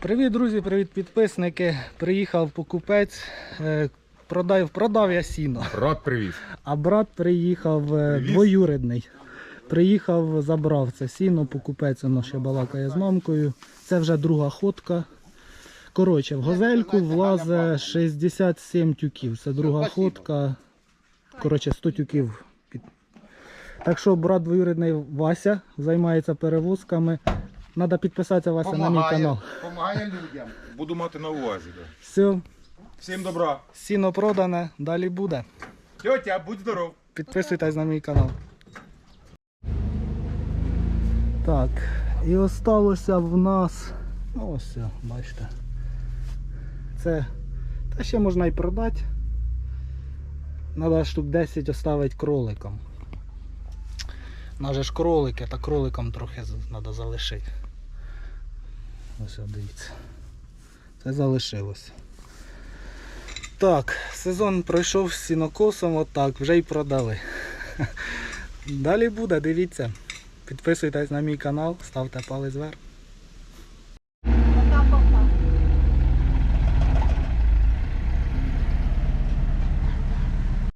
Привіт, друзі, привіт, підписники. Приїхав покупець. е, Продав, продав я сіно. Брат привіз. А брат приїхав е, Привіз? двоюрідний. Приїхав, забрав це сіно, покупець воно ще балакає з мамкою. Це вже друга ходка. Коротше, в газельку влазить 67 тюків. Це друга ходка. Коротше, 100 тюків. Так що брат двоюрідний Вася займається перевозками. Треба підписатися Вася на мій канал. Помагає людям. Буду мати на увазі. Да. Все, Всім добра. сіно продане, далі буде. Тьотя, будь здоров. Підписуйтесь на мій канал. Так, і осталося в нас. Ну ось, все, бачите. Це. Та ще можна і продати. Треба штук 10 оставити кроликам. Наже ж кролики, та кроликам трохи треба залишити. Ось дивіться. Це залишилось. Так, сезон пройшов з сінокосом, отак, вже й продали. Далі буде, дивіться. Підписуйтесь на мій канал, ставте палець вверх.